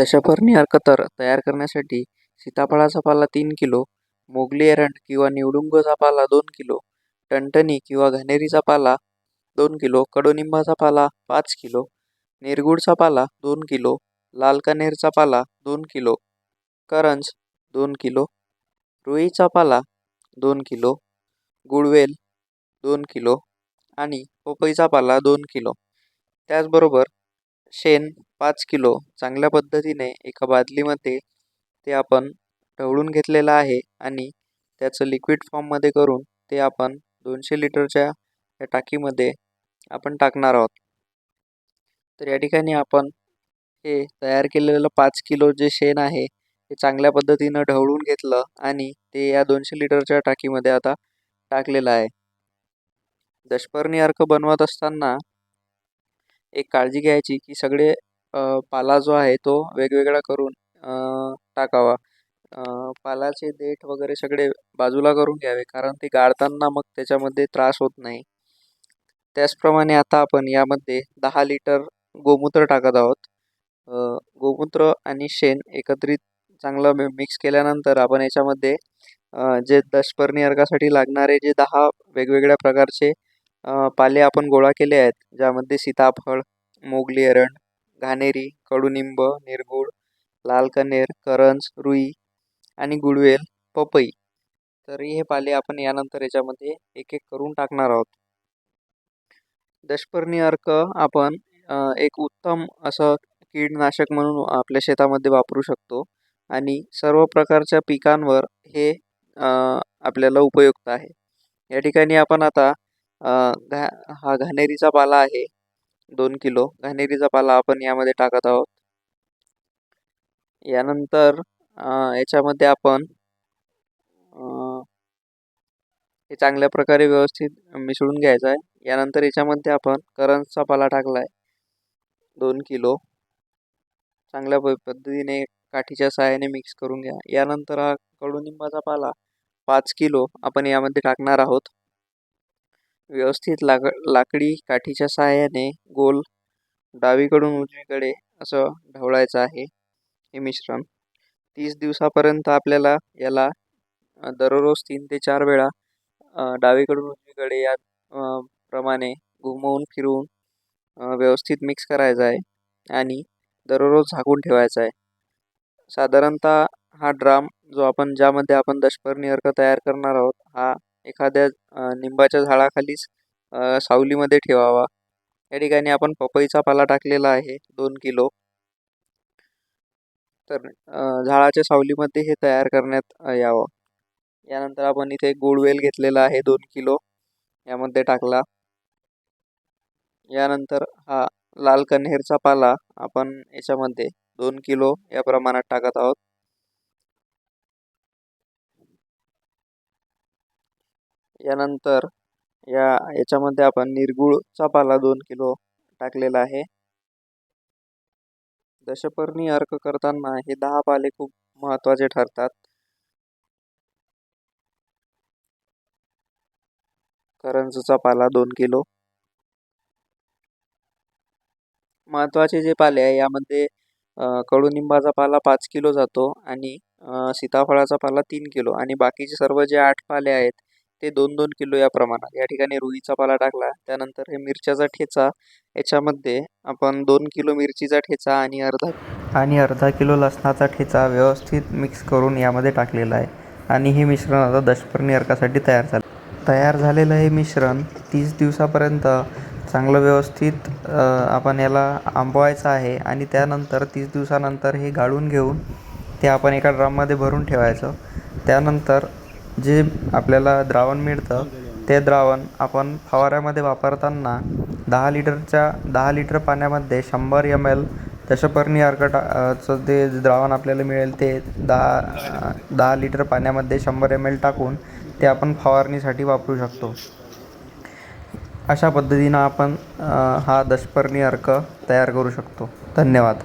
दशपर्णी अर्क तयार करण्यासाठी सीताफळाचा पाला तीन किलो मोगली एरंड किंवा निवडुंगचा पाला दोन किलो टणटणी किंवा घनेरीचा पाला दोन किलो कडुनिंबाचा पाला पाच किलो निरगुडचा पाला दोन किलो लाल कनेरचा पाला दोन किलो करंज दोन किलो रुईचा पाला दोन किलो गुळवेल दोन किलो आणि पपईचा पाला दोन किलो. त्याचबरोबर शेण पाच किलो चांगल्या पद्धतीने एका बादलीमध्ये ते आपण ढवळून घेतलेलं आहे आणि त्याचं लिक्विड फॉर्ममध्ये करून ते आपण दोनशे लिटरच्या या टाकीमध्ये आपण टाकणार आहोत. तर या ठिकाणी आपण हे तयार केलेलं पाच किलो जे शेण आहे ते चांगल्या पद्धतीनं ढवळून घेतलं आणि ते या दोनशे लिटरच्या टाकीमध्ये आता टाकलेलं आहे. दशपर्णी अर्क बनवत असताना एक काळजी घ्यायची की सगळे पाला जो आहे तो वेगवेगळा करून टाकावा. पालाचे देठ वगैरे सगळे बाजूला करून घ्यावे कारण ते गाळताना मग त्याच्यामध्ये त्रास होत नाही. त्याचप्रमाणे आता आपण यामध्ये दहा लिटर गोमूत्र टाकत आहोत. गोमूत्र आणि शेण एकत्रित चांगलं मिक्स केल्यानंतर आपण याच्यामध्ये जे दशपर्णी अर्कासाठी लागणारे जे दहा वेगवेगळ्या प्रकारचे पाले आपण गोळा केले आहेत ज्यामध्ये सीताफळ मोगली एरंड घाणेरी कडुनिंब निरगुड लाल कण्हेर करंज रुई आणि गुळवेल पपई. तर हे पाले आपण यानंतर याच्यामध्ये एक एक करून टाकणार आहोत. दशपर्णी अर्क आपण एक उत्तम असं कीडनाशक म्हणून आपल्या शेतामध्ये वापरू शकतो आणि सर्व प्रकारच्या पिकांवर हे आपल्याला उपयुक्त आहे. या ठिकाणी आपण आता घा हा घाणेरीचा पाला आहे. दोन किलो. घाणेरीचा पाला आपण यामध्ये टाकत आहोत. यानंतर याच्यामध्ये आपण हे चांगल्या प्रकारे व्यवस्थित मिसळून घ्यायचं आहे. यानंतर याच्यामध्ये आपण करंजचा पाला टाकला आहे दोन किलो. चांगल्या प पद्धतीने काठीच्या सहाय्याने मिक्स करून घ्या. यानंतर हा कडुनिंबाचा पाला पाच किलो आपण यामध्ये टाकणार आहोत. व्यवस्थित लाक लाकडी काठीच्या सहाय्याने गोल डावीकडून उजवीकडे असं ढवळायचं आहे हे मिश्रण. तीस दिवसापर्यंत आपल्याला याला दररोज तीन ते चार वेळा डावीकडून उजवीकडे या प्रमाणे घुमवून फिरवून व्यवस्थित मिक्स करायचं आहे आणि दररोज झाकून ठेवायचा आहे. साधारणतः हा ड्राम जो आपण ज्यामध्ये आपण दशपर्णी अर्क तयार करणार आहोत हा एखाद्या निंबाच्या झाडाखालीच सावलीमध्ये ठेवावा. या ठिकाणी आपण पपईचा पाला टाकलेला आहे दोन किलो. तर झाडाच्या सावलीमध्ये हे तयार करण्यात यावं. यानंतर आपण इथे गुळवेल घेतलेला आहे दोन किलो. यामध्ये टाकला. यानंतर हा लाल कन्हेरचा पाला आपण याच्यामध्ये दोन किलो या प्रमाणात टाकत आहोत. यानंतर या याच्यामध्ये आपण निरगुळचा पाला दोन किलो टाकलेला आहे. दशपर्णी अर्क करताना हे दहा पाले खूप महत्त्वाचे ठरतात. करंजचा पाला दोन किलो. महत्त्वाचे जे पाले आहे यामध्ये कडुनिंबाचा पाला पाच किलो जातो आणि सीताफळाचा पाला तीन किलो आणि बाकीचे सर्व जे आठ पाले आहेत ते दोन दोन किलो या प्रमाणात. या ठिकाणी रुईचा पाला टाकला. त्यानंतर हे मिरच्याचा ठेचा. याच्यामध्ये आपण दोन किलो मिरचीचा ठेचा आणि अर्धा आणि अर्धा किलो लसणाचा ठेचा व्यवस्थित मिक्स करून यामध्ये टाकलेला आहे. आणि हे मिश्रण आता दशपर्णी अर्कासाठी तयार झालं. तयार झालेलं हे मिश्रण तीस दिवसापर्यंत चांगलं व्यवस्थित आपण याला आंबवायचं आहे आणि त्यानंतर तीस दिवसानंतर हे गाळून घेऊन ते आपण एका ड्रममध्ये भरून ठेवायचं. त्यानंतर जे आपल्याला द्रावण मिळतं ते द्रावण आपण फवाऱ्यामध्ये वापरताना दहा लिटरच्या दहा लिटर पाण्यामध्ये शंभर एम एल दशपर्णी अर्कटाचं ते द्रावण आपल्याला मिळेल ते दहा दहा लिटर पाण्यामध्ये शंभर एम एल टाकून ते आपण फवारणीसाठी वापरू शकतो. अशा पद्धतीनं आपण हा दशपर्णी अर्क तयार करू शकतो. धन्यवाद.